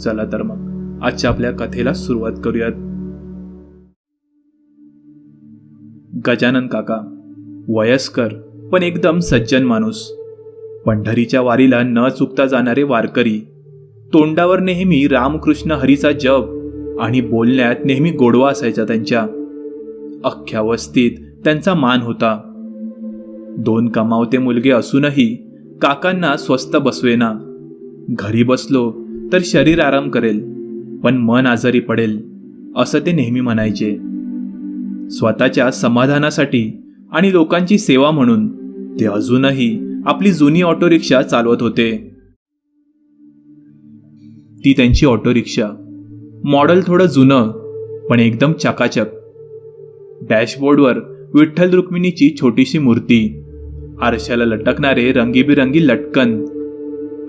चला तर मग. आजच्या आपल्या कथेला सुरुवात करूयात. गजानन काका वयस्कर पण एकदम सज्जन माणूस. पंढरीच्या वारीला न चुकता जाणारे वारकरी. तोंडावर नेहमी रामकृष्ण हरीचा जप आणि बोलण्यात नेहमी गोडवा असायचा त्यांच्या. अख्ख्या वस्तीत त्यांचा मान होता. दोन कमावते मुलगे असूनही काकांना स्वस्त बसवेना. घरी बसलो तर शरीर आराम करेल पण मन आजारी पडेल असं ते नेहमी म्हणायचे. स्वतःच्या समाधानासाठी आणि लोकांची सेवा म्हणून ते अजूनही आपली जुनी ऑटो रिक्षा चालवत होते. ती त्यांची ऑटो रिक्षा मॉडेल थोडं जुनं पण एकदम चकाचक. डॅशबोर्डवर विठ्ठल रुक्मिणीची छोटीशी मूर्ती. आरशाला लटकणारे रंगीबिरंगी लटकन.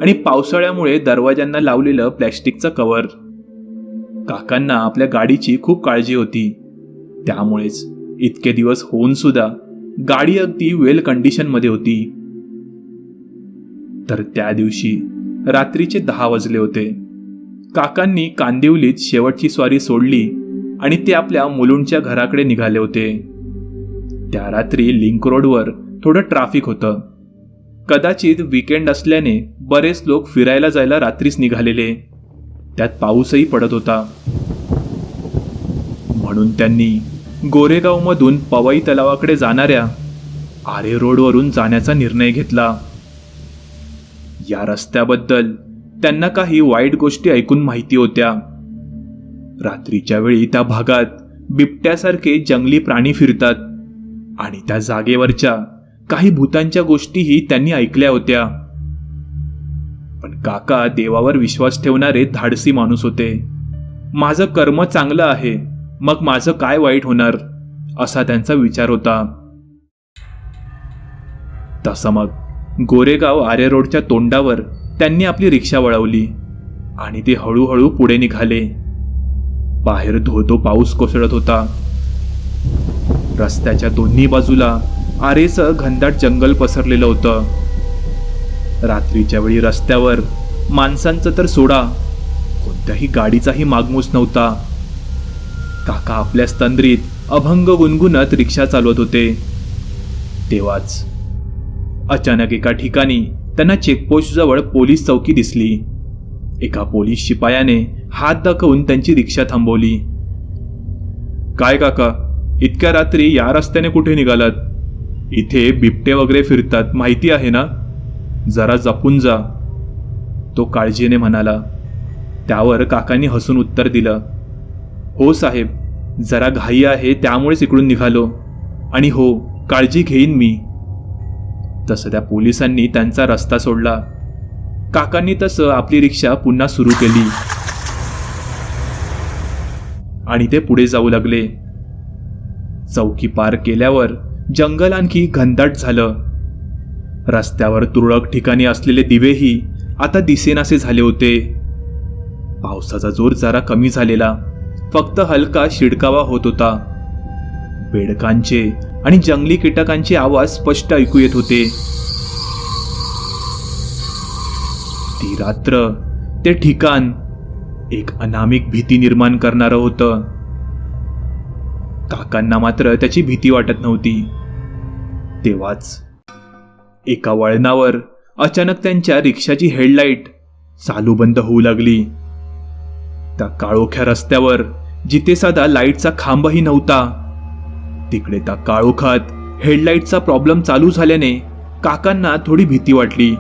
आणि पावसाळ्यामुळे दरवाजांना लावलेलं प्लॅस्टिकचं कवर काकांना आपल्या गाडीची खूप काळजी होती. त्यामुळेच इतके दिवस होऊन सुद्धा गाडी अगदी वेल कंडिशनमध्ये होती. तर त्या दिवशी रात्रीचे दहा वाजले होते. काकांनी कांदिवलीत शेवटची स्वारी सोडली आणि ते आपल्या मुलुंडच्या घराकडे निघाले होते. त्या रात्री लिंक रोडवर थोडं ट्रॅफिक होतं. कदाचित विकेंड असल्याने बरेच लोक फिरायला जायला रात्रीच निघालेले. त्यात पाऊसही पडत होता. म्हणून त्यांनी गोरेगावमधून पवई तलावाकडे जाणाऱ्या आरे रोडवरून जाण्याचा निर्णय घेतला. या रस्त्याबद्दल त्यांना काही वाईट गोष्टी ऐकून माहिती होत्या. रात्रीच्या वेळी त्या भागात बिबट्यासारखे जंगली प्राणी फिरतात आणि त्या जागेवरच्या काही भूतांच्या गोष्टीही त्यांनी ऐकल्या होत्या. पण काका देवावर विश्वास ठेवणारे धाडसी माणूस होते. माझं कर्म चांगलं आहे मग माझं काय वाईट होणार? असा त्यांचा विचार होता. तसं मग गोरेगाव आर्य रोडच्या तोंडावर त्यांनी आपली रिक्षा वळवली आणि ते हळूहळू पुढे निघाले. बाहेर धोतो पाऊस कोसळत होता. रस्त्याच्या दोन्ही बाजूला आरेचं घनदाट जंगल पसरलेलं होतं. रात्रीच्या वेळी रस्त्यावर माणसांचं तर सोडा कोणत्याही गाडीचाही मागमूस नव्हता. काका आपल्या स्तंद्रीत अभंग गुणगुणत रिक्षा चालवत होते. तेव्हाच अचानक एका ठिकाणी त्यांना चेकपोस्टजवळ पोलीस चौकी दिसली. एका पोलीस शिपायाने हात दाखवून त्यांची रिक्षा थांबवली. काय काका इतक्या रात्री या रस्त्याने कुठे निघालात? इथे बिबटे वगैरे फिरतात. माहिती आहे ना? जरा जपून जा. तो काळजीने म्हणाला. त्यावर काकांनी हसून उत्तर दिलं. हो साहेब जरा घाई आहे त्यामुळेच इकडून निघालो. आणि हो काळजी घेईन मी. तसं त्या पोलिसांनी त्यांचा रस्ता सोडला. काकांनी तसं आपली रिक्षा पुन्हा सुरू केली. आणि ते पुढे जाऊ लागले. चौकी पार केल्यावर जंगल आणखी घनदाट झालं. रस्त्यावर तुरळक ठिकाणी असलेले दिवेही आता दिसेनासे झाले होते. पावसाचा जोर जरा कमी झालेला. फक्त हलका शिडकावा होत होता. बेडकांचे आणि जंगली कीटकांचे आवाज स्पष्ट ऐकू येत होते. ती रात्र ते ठिकाण एक अनामिक भीती निर्माण करणारं होतं. काकांना मात्र त्याची भीती वाटत नव्हती. तेव्हाच एका वळणावर अचानक त्यांच्या रिक्षाची हेडलाईट चालू बंद होऊ लागली. त्या काळोख्या रस्त्यावर जिथे साधा लाईटचा खांबही नव्हता तिकडे त्या काळोखात हेडलाईटचा प्रॉब्लेम चालू झाल्याने काकांना थोडी भीती वाटली.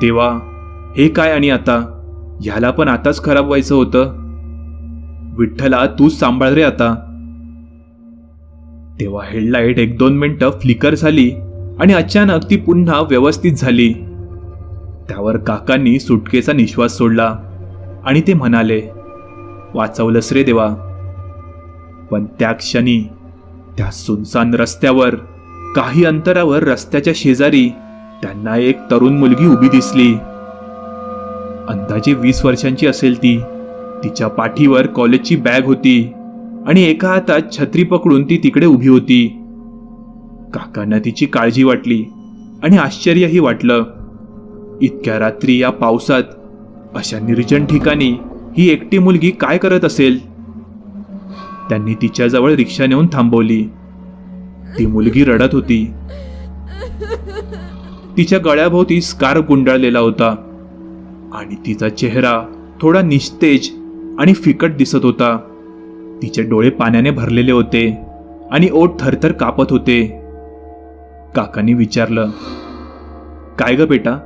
देवा हे काय आणि आता? ह्याला पण आताच खराब व्हायचं होतं. विठ्ठला तूच सांभाळ रे आता. तेव्हा हेडलाईट एक दोन मिनटं फ्लिकर झाली आणि अचानक ती पुन्हा व्यवस्थित झाली. त्यावर काकांनी सुटकेचा निश्वास सोडला आणि ते म्हणाले वाचवलंस रे देवा. पण त्या क्षणी त्या सुनसान रस्त्यावर काही अंतरावर रस्त्याच्या शेजारी त्यांना एक तरुण मुलगी उभी दिसली. अंदाजे वीस वर्षांची असेल ती. तिच्या पाठीवर कॉलेजची बॅग होती. आणि एका हातात छत्री पकडून ती तिकडे उभी होती. काकांना तिची काळजी वाटली आणि आश्चर्यही वाटलं. इतक्या रात्री या पावसात अशा निर्जन ठिकाणी ही एकटी मुलगी काय करत असेल? त्यांनी तिच्याजवळ रिक्षा नेऊन थांबवली. ती मुलगी रडत होती. तिच्या गळ्याभोवती स्कार्फ गुंडाळलेला होता आणि तिचा चेहरा थोडा निस्तेज आणि फिकट दिसत होता. तिचे डोळे पाण्याने भरलेले होते आणि ओठ थरथर कापत होते. काकांनी विचारलं काय ग बेटा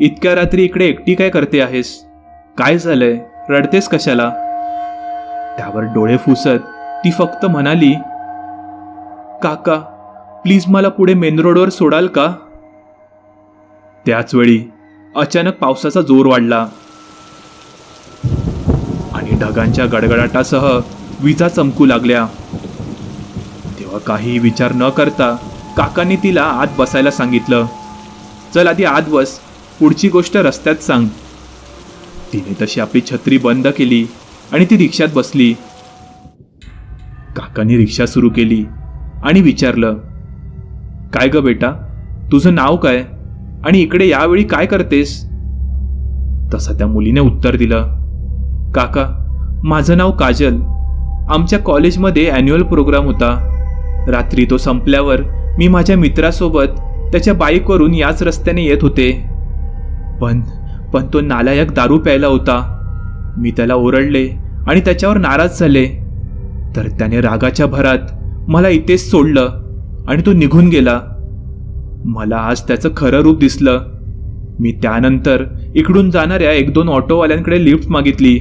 इतक्या रात्री इकडे एकटी काय करते आहेस? काय झालंय? रडतेस कशाला? त्यावर डोळे फुसत ती फक्त म्हणाली काका प्लीज मला पुढे मेन रोडवर सोडाल का? त्याच वेळी अचानक पावसाचा जोर वाढला आणि ढगांच्या गडगडाटासह विजा चमकू लागल्या. तेव्हा काही विचार न करता काकांनी तिला आत बसायला सांगितलं. चल आधी आत बस पुढची गोष्ट रस्त्यात सांग. तिने तशी आपली छत्री बंद केली आणि ती रिक्षात बसली. काकांनी रिक्षा सुरू केली आणि विचारलं काय ग बेटा तुझं नाव काय आणि इकडे यावेळी काय करतेस? तसं त्या मुलीने उत्तर दिलं काका माझं नाव काजल आमच्या कॉलेजमध्ये ॲन्युअल प्रोग्राम होता. रात्री तो संपल्यावर मी माझ्या मित्रासोबत त्याच्या बाईकवरून याच रस्त्याने येत होते. पण पण तो नालायक दारू प्यायला होता. मी त्याला ओरडले आणि त्याच्यावर नाराज झाले. तर त्याने रागाच्या भरात मला इथेच सोडलं आणि तो निघून गेला. मला आज त्याचं खरं रूप दिसलं. मी त्यानंतर इकडून जाणाऱ्या एक दोन ऑटोवाल्यांकडे लिफ्ट मागितली.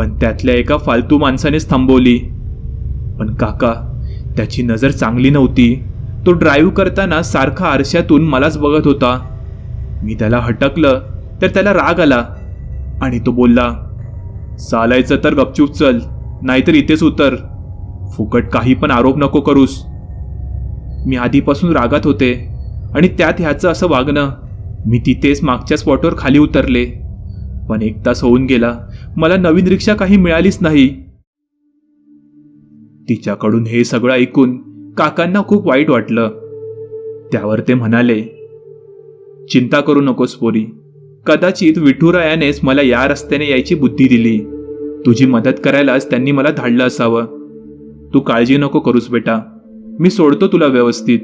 पण त्यातल्या एका फालतू माणसानेच थांबवली. पण काका त्याची नजर चांगली नव्हती. तो ड्राईव्ह करताना सारखा आरशातून मलाच बघत होता. मी त्याला हटकलं तर त्याला राग आला. आणि तो बोलला चालायचं तर गपचूप चल नाहीतर इथेच उतर. फुकट काही पण आरोप नको करूस. मी आधीपासून रागात होते आणि त्यात ह्याचं असं वागणं मी तिथेच मागच्या स्पॉटवर खाली उतरले. पण एक तास होऊन गेला. मला नवीन रिक्षा काही मिळालीच नाही. तिच्याकडून हे सगळं ऐकून काकांना खूप वाईट वाटलं. त्यावर ते म्हणाले चिंता करू नकोस पोरी. कदाचित विठुरायानेच मला या रस्त्याने यायची बुद्धी दिली. तुझी मदत करायलाच त्यांनी मला धाडलं असावं. तू काळजी नको करूस बेटा. मी सोडतो तुला व्यवस्थित.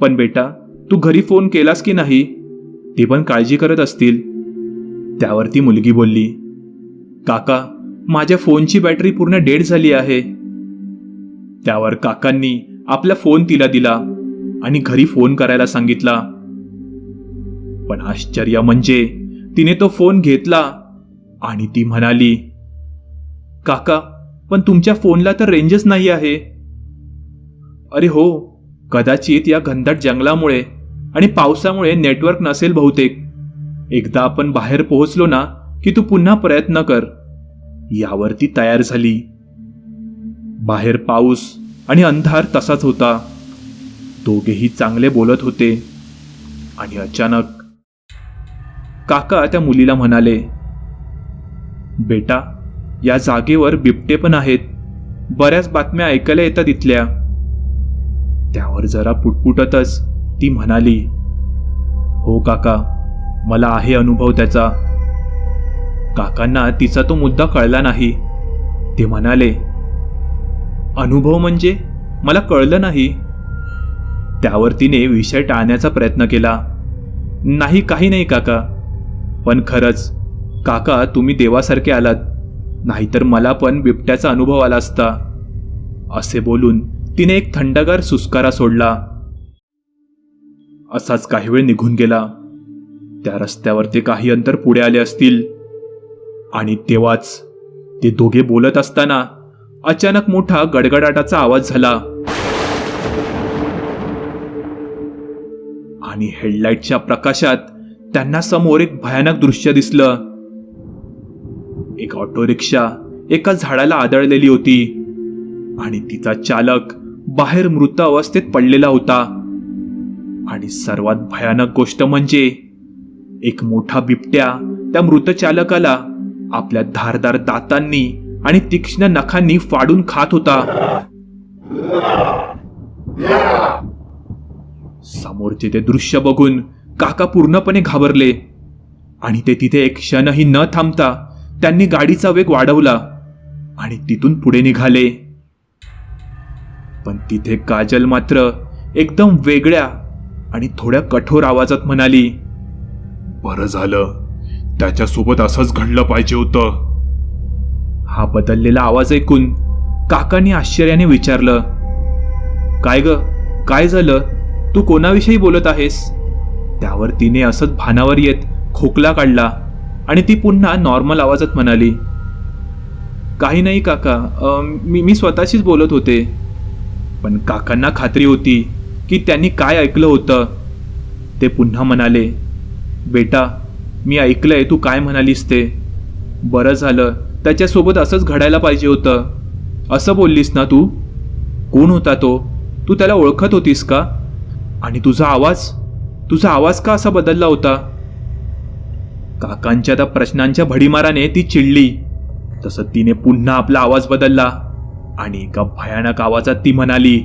पण बेटा तू घरी फोन केलास की नाही? ते पण काळजी करत असतील. त्यावर ती मुलगी बोलली काका माझ्या फोनची बॅटरी पूर्ण डेड झाली आहे. त्यावर काकांनी आपला फोन तिला दिला आणि घरी फोन करायला सांगितला. पण आश्चर्य म्हणजे तिने तो फोन घेतला आणि ती म्हणाली काका पण तुमच्या फोनला तर रेंजच नाही आहे. अरे हो कदाचित या घनदाट जंगलामुळे आणि पावसामुळे नेटवर्क नसेल बहुतेक. एकदा आपण बाहेर पोहोचलो ना की तू पुन्हा प्रयत्न कर. यावर ती तयार झाली. बाहेर पाऊस आणि अंधार तसाच होता. दोघेही चांगले बोलत होते. आणि अचानक काका त्या मुलीला म्हणाले बेटा या जागेवर बिबटे पण आहेत. बऱ्याच बातम्या ऐकायला येतात इथल्या. त्यावर जरा पुटपुटतच ती म्हणाली हो काका मला आहे अनुभव त्याचा. काकांना तिचा तो मुद्दा कळला नाही. ते म्हणाले अनुभव म्हणजे? मला कळलं नाही. त्यावर तिने विषय टाळण्याचा प्रयत्न केला. नाही काही नाही काका. पण खरंच काका तुम्ही देवासारखे आलात. नाहीतर मला पण बिबट्याचा अनुभव आला असता. असे बोलून तिने एक थंडगार सुस्कारा सोडला. असाच काही वेळ निघून गेला. त्या रस्त्यावर ते काही अंतर पुढे आले असतील. आणि तेव्हाच ते दोघे बोलत असताना अचानक मोठा गडगडाटाचा आवाज झाला. आणि हेडलाईटच्या प्रकाशात त्यांना समोर एक भयानक दृश्य दिसलं. एक ऑटो रिक्षा एका झाडाला आदळलेली होती आणि तिचा चालक बाहेर मृत अवस्थेत पडलेला होता. आणि सर्वात भयानक गोष्ट म्हणजे एक मोठा बिबट्या त्या मृत चालकाला आपल्या धारदार दातांनी आणि तीक्ष्ण नखांनी फाडून खात होता. समोरचे ते दृश्य बघून काका पूर्णपणे घाबरले. आणि ते तिथे एक क्षणही न थांबता त्यांनी गाडीचा वेग वाढवला आणि तिथून पुढे निघाले. पण तिथे काजल मात्र एकदम वेगळ्या आणि थोड्या कठोर आवाजात म्हणाली बरं झालं. त्याच्यासोबत असंच घडलं पाहिजे होतं. हा बदललेला आवाज ऐकून काकांनी आश्चर्याने विचारलं काय ग काय झालं? तू कोणाविषयी बोलत आहेस? त्यावर तिने असंच भानावर येत खोकला काढला आणि ती पुन्हा नॉर्मल आवाजात म्हणाली काही नाही काका मी मी स्वतःशीच बोलत होते. पण काकांना खात्री होती की त्यांनी काय ऐकलं होतं. ते पुन्हा म्हणाले बेटा मी ऐकलंय तू काय म्हणालीस ते? बरं झालं. त्याच्यासोबत असंच घडायला पाहिजे होतं. असं बोललीस ना तू? कोण होता तो? तू त्याला ओळखत होतीस का? आणि तुझा आवाज? तुझा आवाज का असा बदलला होता? काकांच्या त्या प्रश्नांच्या भडीमाराने ती चिडली. तसं तिने पुन्हा आपला आवाज बदलला. आणि एका भयानक आवाजात ती म्हणाली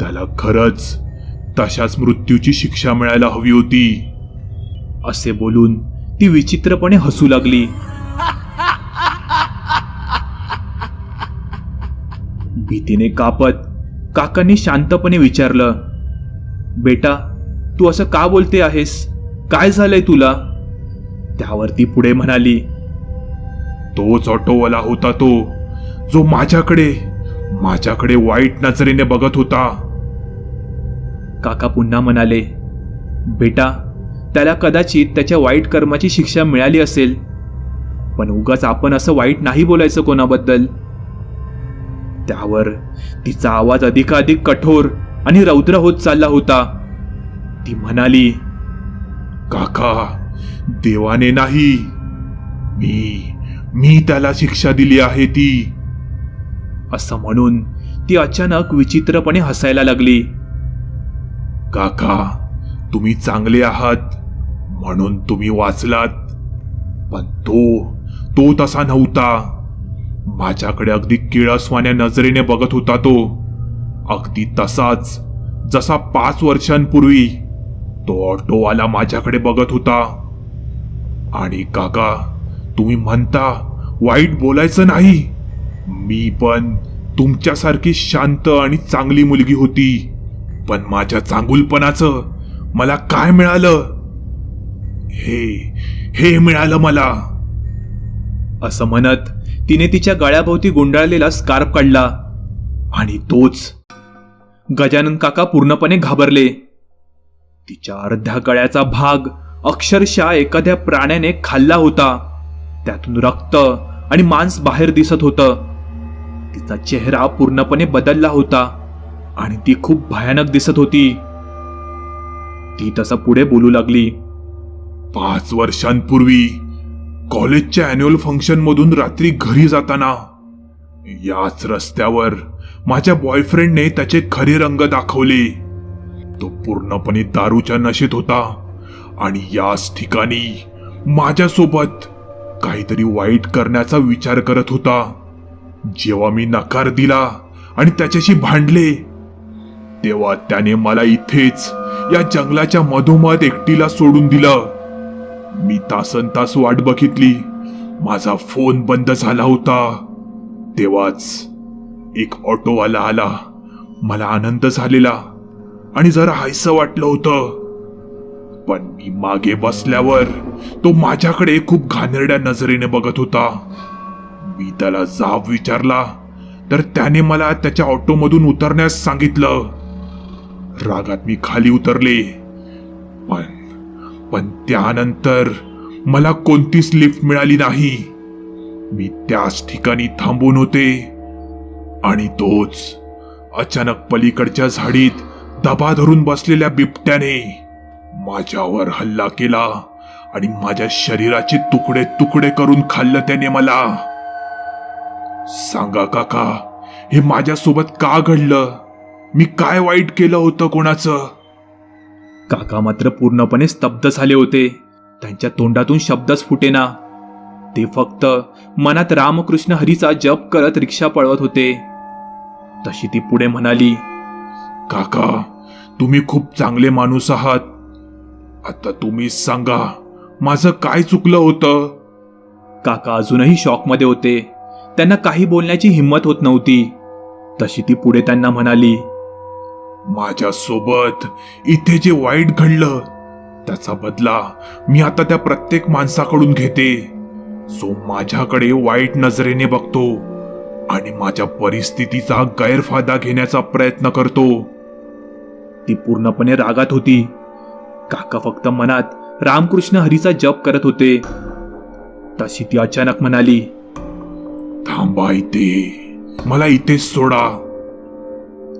त्याला खरंच तशाच मृत्यूची शिक्षा मिळायला हवी होती. असे बोलून ती विचित्रपणे हसू लागली. भीतीने कापत काकांनी शांतपणे विचारलं बेटा तू असं का बोलते आहेस? काय झालंय तुला? त्यावर ती पुढे म्हणाली तोच ऑटोवाला होता तो जो माझ्याकडे माझ्याकडे वाईट नजरेने बघत होता. काका पुन्हा म्हणाले बेटा त्याला कदाचित त्याच्या वाईट कर्माची शिक्षा मिळाली असेल. पण उगाच आपण असं वाईट नाही बोलायचं कोणाबद्दल? त्यावर तिचा आवाज अधिकाधिक कठोर आणि रौद्र होत चालला होता. ती म्हणाली काका देवाने नाही. मी मी त्याला शिक्षा दिली आहे ती. असं म्हणून ती अचानक विचित्रपणे हसायला लागली. काका तुम्ही चांगले आहात. म्हणून तुम्ही वाचलात. पण तो तो तसा नव्हता. माझ्याकडे अगदी किळसवाण्या नजरेने बघत होता तो. अगदी तसाच जसा पाच वर्षांपूर्वी तो ऑटोवाला माझ्याकडे बघत होता. आणि काका तुम्ही म्हणता वाईट बोलायचं नाही. मी पण तुमच्यासारखी शांत आणि चांगली मुलगी होती. पण माझ्या चांगुलपणाचं मला काय मिळालं? हे हे मिळालं मला. असं म्हणत तिने तिच्या गळ्याभोवती गुंडाळलेला स्कार्फ काढला आणि तोच गजानन काका पूर्णपणे घाबरले. तिच्या अर्ध्या गळ्याचा भाग अक्षरशः एखाद्या प्राण्याने खाल्ला होता. त्यातून रक्त आणि मांस बाहेर दिसत होतं. तिचा चेहरा पूर्णपणे बदलला होता आणि ती खूप भयानक दिसत होती. ती तसं पुढे बोलू लागली. पाच वर्षांपूर्वी कॉलेजच्या अॅन्युअल फंक्शन मधून रात्री घरी जाताना याच रस्त्यावर माझ्या बॉयफ्रेंडने त्याचे खरे रंग दाखवले. तो पूर्णपणे दारूच्या नशेत होता आणि याच ठिकाणी माझ्यासोबत काहीतरी वाईट करण्याचा विचार करत होता. जेव्हा मी नकार दिला आणि त्याच्याशी भांडले तेव्हा त्याने मला इथेच या जंगलाच्या मधोमध एकटीला सोडून दिलं. मी तासन तास वाट बघितली. माझा फोन बंद झाला होता. तेव्हाच एक ऑटोवाला आला. मला आनंद झालेला आणि जरा हायसं वाटलं होतं. पण मी मागे बसल्यावर तो माझ्याकडे खूप घाणेरड्या नजरेने बघत होता. मी त्याला जाब विचारला तर त्याने मला त्याच्या ऑटोमधून उतरण्यास सांगितलं. रागात मी खाली उतरले. पण पण त्यानंतर मला कोणतीच लिफ्ट मिळाली नाही. मी त्याच ठिकाणी थांबून होते आणि तोच अचानक पलीकडच्या झाडीत दबा धरून बसलेल्या बिबट्याने माझ्यावर हल्ला केला आणि माझ्या शरीराचे तुकडे तुकडे करून खाल्लं त्याने मला. सांगा काका हे माझ्यासोबत का घडलं? मी काय वाईट केलं होतं कोणाचं? काका मात्र पूर्णपणे स्तब्ध झाले होते. त्यांच्या तोंडातून शब्दच फुटेना. ते फक्त मनात रामकृष्ण हरीचा जप करत रिक्षा पळवत होते. तशी ती पुढे म्हणाली काका तुम्ही खूप चांगले माणूस आहात. आता तुम्ही सांगा माझं काय चुकलं होतं? काका अजूनही शॉकमध्ये होते. त्यांना काही बोलण्याची हिंमत होत नव्हती. तशी ती पुढे त्यांना म्हणाली माझ्यासोबत इथे जे वाईट घडलं त्याचा बदला मी आता त्या प्रत्येक माणसाकडून घेते. जो माझ्याकडे वाईट नजरेने बघतो आणि माझ्या परिस्थितीचा गैरफायदा घेण्याचा प्रयत्न करतो. ती पूर्णपणे रागात होती. काका फक्त मनात रामकृष्ण हरीचा जप करत होते. तशी ती अचानक म्हणाली थांबा इथे. मला इथेच सोडा.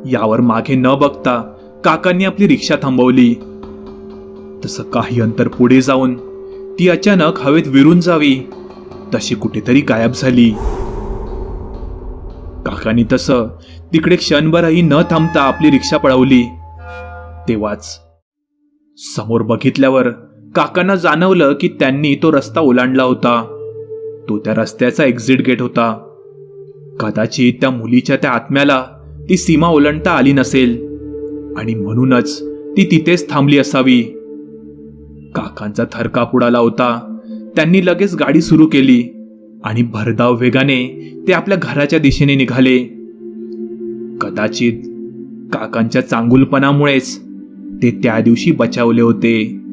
यावर मागे न बघता काकांनी आपली रिक्षा थांबवली. तसं काही अंतर पुढे जाऊन ती अचानक हवेत विरून जावी. तशी कुठेतरी गायब झाली. काकांनी तसं तिकडे क्षणभरही न थांबता आपली रिक्षा पळवली. तेव्हाच समोर बघितल्यावर काकांना जाणवलं की त्यांनी तो रस्ता ओलांडला होता. तो त्या रस्त्याचा एक्झिट गेट होता. कदाचित त्या मुलीच्या त्या आत्म्याला ती सीमा ओलांडता आली नसेल. आणि म्हणूनच ती तिथेच थांबली असावी. काकांचा थरकाप उडाला होता. त्यांनी लगेच गाडी सुरू केली आणि भरधाव वेगाने ते आपल्या घराच्या दिशेने निघाले. कदाचित काकांच्या चांगुलपणामुळेच ते त्या दिवशी बचावले होते.